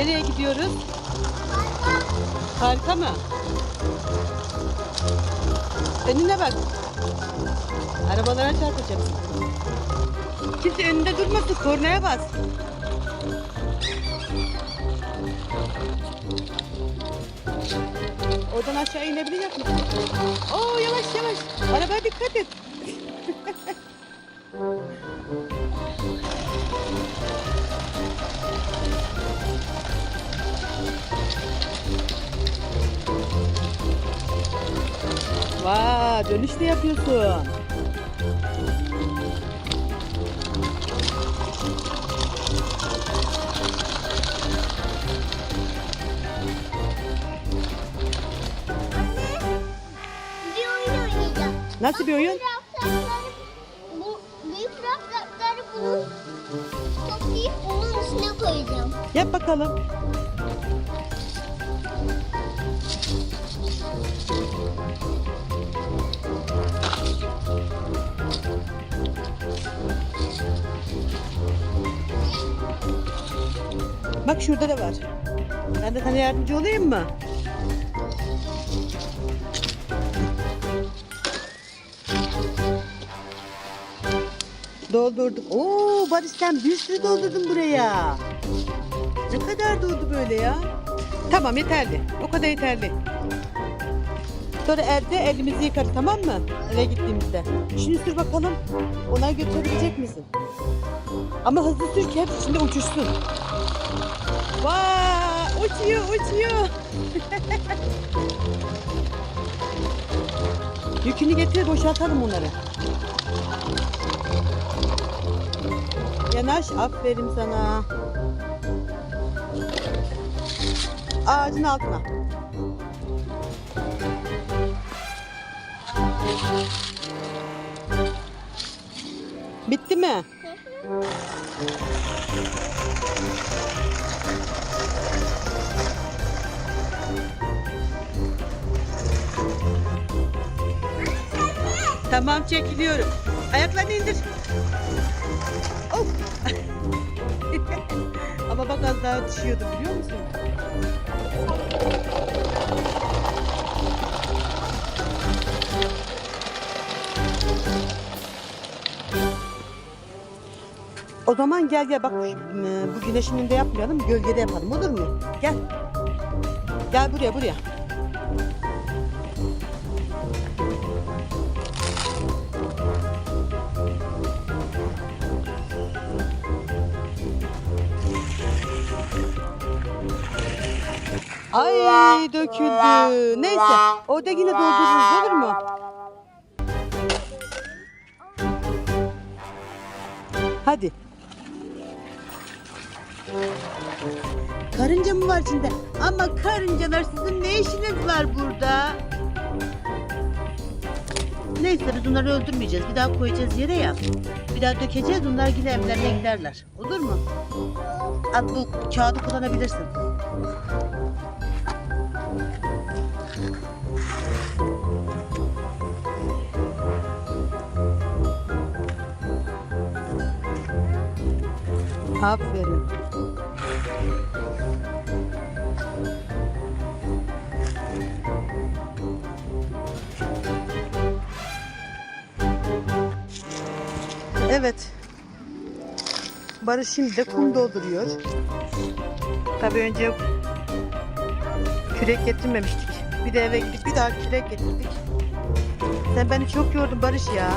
Nereye gidiyoruz? Parka mı? Önüne bak. Arabalara çarpacaksın. Kimse önünde durmasın. Kornaya bas. Oradan aşağı inebilecek misin? Oo yavaş yavaş. Arabaya dikkat et. Vay dönüş de yapıyorsun. Bir oyun oynayacağım. Nasıl bir oyun? Bu büyük raftarları bunun toplayıp onun üstüne koyacağım. Yap bakalım. Bak şurada da var. Ben de sana yardımcı olayım mı? Doldurduk. Oo Barış sen bir sürü doldurdun buraya. Ne kadar doldu böyle ya? Tamam yeterli. O kadar yeterli. Sonra evde elimizi yıkarız tamam mı? Eve gittiğimizde. Şimdi sür bakalım. Ona götürebilecek misin? Ama hızlı sür ki hepsi içinde uçuşsun. Vay! Uçuyor, uçuyor. Yükünü getir, boşaltalım onları. Yanaş, aferin sana. Ağacın altına. Bitti mi? Tamam çekiliyorum. Ayaklarını indir. Of. Ama bak az daha düşüyordu biliyor musun? O zaman gel gel bak e, bu güneşin önünde yapmayalım gölgede yapalım olur mu? Gel. Gel buraya buraya. Ay döküldü. Neyse orada yine doldururuz olur mu? Hadi. Karınca mı var içinde? Ama karıncalar sizin ne işiniz var burada? Neyse biz onları öldürmeyeceğiz. Bir daha koyacağız yere ya. Bir daha dökeceğiz. Onlar yine evlerine giderler. Olur mu? Al bu kağıdı kullanabilirsin. Aferin. Evet. Barış şimdi de kum dolduruyor. Tabii önce kürek getirmemiştik. Bir de eve gidip bir daha kürek getirdik. Sen beni çok yordun Barış ya.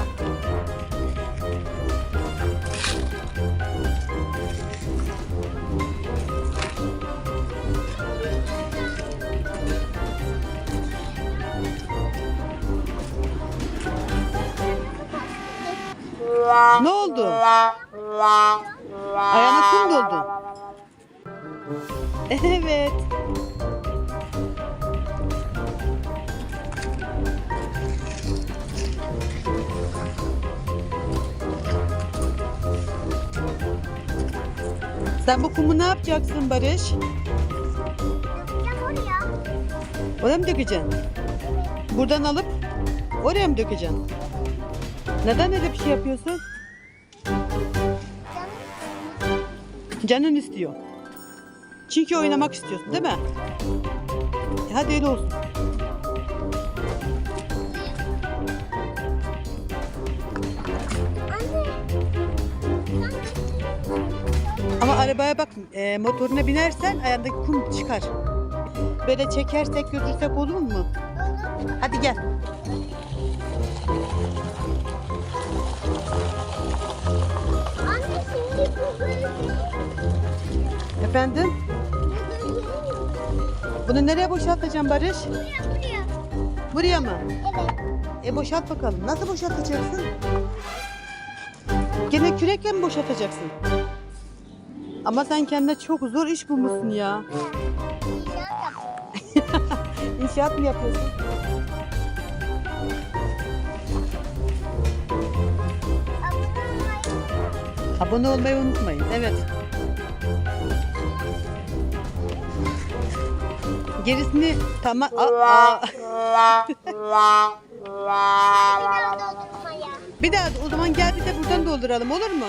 Ne oldu? Ayağına kum doldu. Evet. Sen bu kumu ne yapacaksın Barış? Oraya. Mı dökeceksin? Buradan alıp oraya mı dökeceksin? Neden öyle bir şey yapıyorsun? Canın istiyor. Çünkü oynamak istiyorsun değil mi? E, hadi öyle olsun. Ama arabaya bak e, motoruna binersen ayağındaki kum çıkar. Böyle çekersek götürsek olur mu? Hadi gel. Anne şimdi bu Efendim? Bunu nereye boşaltacağım Barış? buraya buraya. Buraya mı? Evet. E boşalt bakalım. Nasıl boşaltacaksın? Gene kürekle mi boşaltacaksın? Ama sen kendine çok zor iş bulmuşsun ya. İnşaat mı yapıyorsun? Abone olmayı unutmayın. Evet. Gerisini tamam. Bir daha o zaman gel bir de buradan dolduralım olur mu?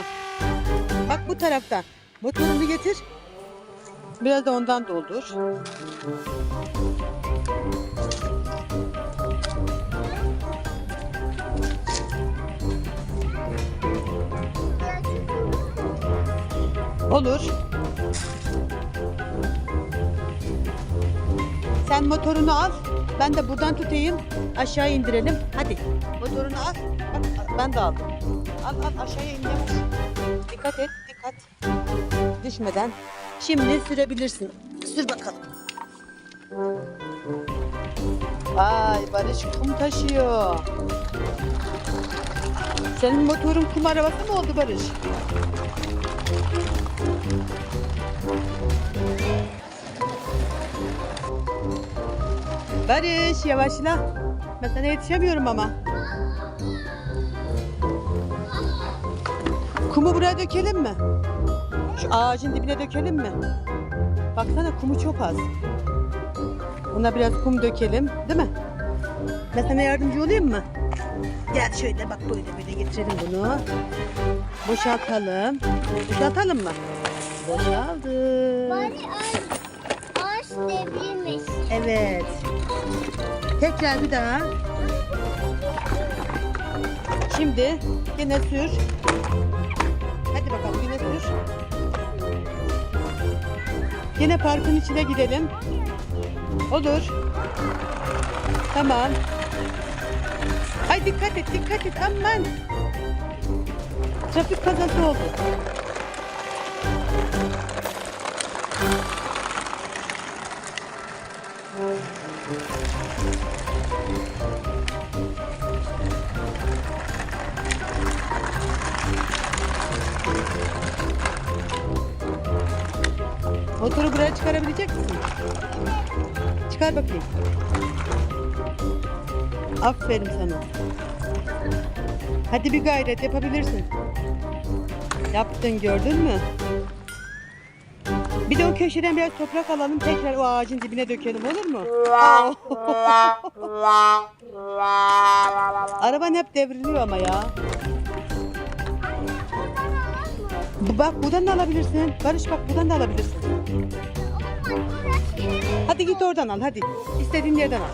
Bak bu taraftan. Motorunu getir. Biraz da ondan doldur. Olur. Sen motorunu al. Ben de buradan tutayım. Aşağı indirelim. Hadi. Motorunu al. Bak ben de aldım. Al al aşağıya in yavaş. Dikkat et dikkat. Düşmeden. Şimdi sürebilirsin. Sür bakalım. Ay Barış kum taşıyor. Senin motorun kum arabası mı oldu Barış? Barış yavaşla. Ben sana yetişemiyorum ama. Kumu buraya dökelim mi? Şu ağacın dibine dökelim mi? Baksana kumu çok az. Buna biraz kum dökelim, değil mi? Ben sana yardımcı olayım mı? Gel şöyle bak böyle böyle getirelim bunu. Boşaltalım. Boşaltalım mı? Boşaldı. Bari ağaç, ağaç devrilmiş. Evet. Tekrar bir daha. Şimdi yine sür. Hadi bakalım yine sür. Yine parkın içine gidelim. Olur. Tamam. Ay dikkat et dikkat et aman. Trafik kazası oldu. Motoru buraya çıkarabilecek misin? Çıkar bakayım. Aferin sana. Hadi bir gayret yapabilirsin. Yaptın gördün mü? Bir de o köşeden biraz toprak alalım tekrar o ağacın dibine dökelim olur mu? Araban hep devriliyor ama ya. Bak buradan da alabilirsin. Barış bak buradan da alabilirsin. Hadi git oradan al hadi. İstediğin yerden al.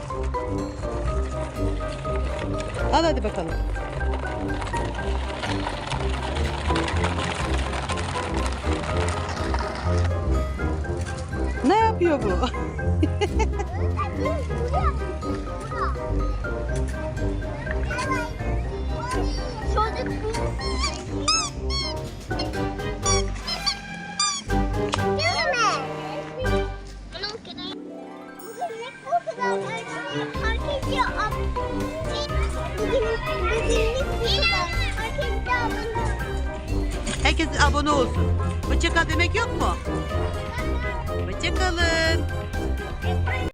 Al hadi bakalım. Yapıyor bu? Herkes abone olsun. Hoşçakal demek yok mu? Hoşçakalın.